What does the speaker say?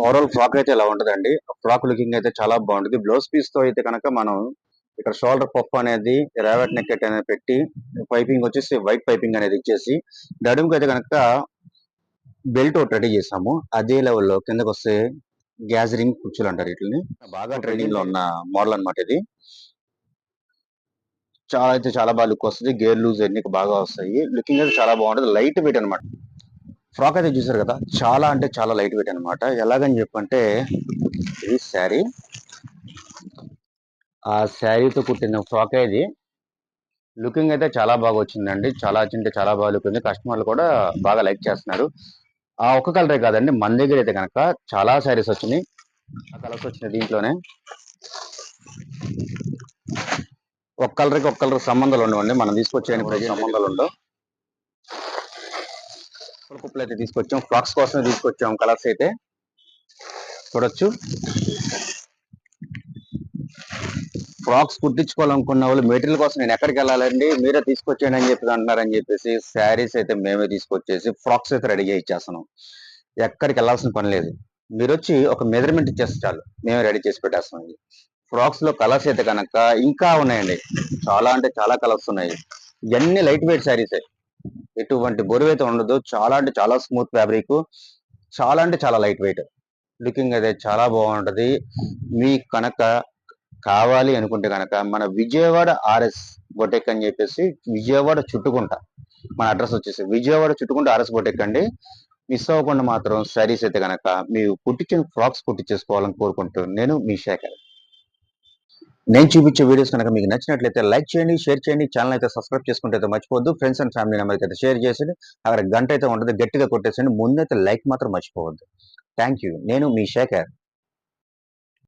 Overall frock అయితే ఇలా ఉంటదండి? ఫ్రాక్ లుకింగ్ అయితే చాలా బాగుంటుంది. బ్లౌజ్ పీస్తో అయితే కనుక మనం ఇక్కడ షోల్డర్ పఫ్ అనేది రేవట్ నెక్ అనేది పెట్టి పైపింగ్ వచ్చేసి వైట్ పైపింగ్ అనేది ఇచ్చేసి నడుముకి అయితే కనుక బెల్ట్ ఒకటి రెడీ చేసాము అదే లెవెల్లో కిందకు వస్తే గ్యాజరింగ్ కుర్చీలు అంటారు వీటిని. బాగా ట్రెండింగ్లో ఉన్న మోడల్ అన్నమాట ఇది. చాలా అయితే చాలా బాగా లుక్ వస్తుంది. గేర్ లూజ్ అన్ని బాగా వస్తాయి. లుకింగ్ అయితే చాలా బాగుంటుంది. లైట్ వెయిట్ అన్నమాట. ఫ్రాక్ అయితే చూసారు కదా చాలా అంటే చాలా లైట్ వెయిట్ అన్నమాట. ఎలాగని చెప్పంటే ఇది శారీ ఆ శారీతో కుట్టిన ఫ్రాక్ ఇది. లుకింగ్ అయితే చాలా బాగా వచ్చిందండి. చాలా అంటే చాలా బాగా లుక్ ఉంది. కస్టమర్లు కూడా బాగా లైక్ చేస్తున్నారు. ఆ ఒక్క కలరే కాదండి మన దగ్గర అయితే కనుక చాలా శారీస్ వచ్చినాయి. ఆ కలర్స్ వచ్చినాయి దీంట్లోనే. ఒక కలర్కి ఒక కలర్ సంబంధాలు ఉండవండి. మనం తీసుకొచ్చే సంబంధాలు ఉండవు. కుప్పలు అయితే తీసుకొచ్చాం. ఫ్రాక్స్ కోసం తీసుకొచ్చాం కలర్స్ అయితే. చూడొచ్చు. ఫ్రాక్స్ కుట్టించుకోవాలనుకున్న వాళ్ళు మెటీరియల్ కోసం నేను ఎక్కడికి వెళ్ళాలండి? మీరే తీసుకొచ్చేయండి అని చెప్పి అంటున్నారని చెప్పేసి శారీస్ అయితే మేమే తీసుకొచ్చేసి ఫ్రాక్స్ అయితే రెడీ చేసి ఇచ్చేస్తున్నాం. ఎక్కడికి వెళ్ళాల్సిన పని లేదు. మీరు వచ్చి ఒక మెజర్మెంట్ ఇచ్చేస్తే చాలు. మేమే రెడీ చేసి పెట్టేస్తాం ఇది. ఫ్రాక్స్లో కలర్స్ అయితే కనుక ఇంకా ఉన్నాయండి. చాలా అంటే చాలా కలర్స్ ఉన్నాయి. ఇవన్నీ లైట్ వెయిట్ శారీసే. ఎటువంటి బరువు అయితే ఉండదు చాలా అంటే చాలా స్మూత్ ఫ్యాబ్రిక్ చాలా అంటే చాలా లైట్ వెయిట్ లుకింగ్ అయితే చాలా బాగుంటది. మీ కనుక కావాలి అనుకుంటే కనుక మన విజయవాడ ఆర్ఎస్ బొటెక్ అని చెప్పేసి విజయవాడ చుట్టుకుంట మన అడ్రస్ వచ్చేసి విజయవాడ చుట్టుకుంట ఆర్ఎస్ బొటెక్ అండి. మిస్ అవ్వకుండా మాత్రం శారీస్ అయితే కనుక మీరు కుట్టించిన ఫ్రాక్స్ కుట్టించేసుకోవాలని కోరుకుంటూ నేను మీ శేఖర్. నేను చూపించే వీడియోస్ కనుక మీకు నచ్చినట్లయితే లైక్ చేయండి షేర్ చేయండి. ఛానల్ అయితే సబ్స్క్రైబ్ చేసుకుంటే అయితే మర్చిపోవద్దు. ఫ్రెండ్స్ అండ్ ఫ్యామిలీ నెంబర్కి అయితే షేర్ చేసి అక్కడ గంట అయితే ఉంటుంది గట్టిగా కొట్టేసండి ముందైతే లైక్ మాత్రం మర్చిపోవద్దు. థ్యాంక్ యూ నేను మీ శేఖర్.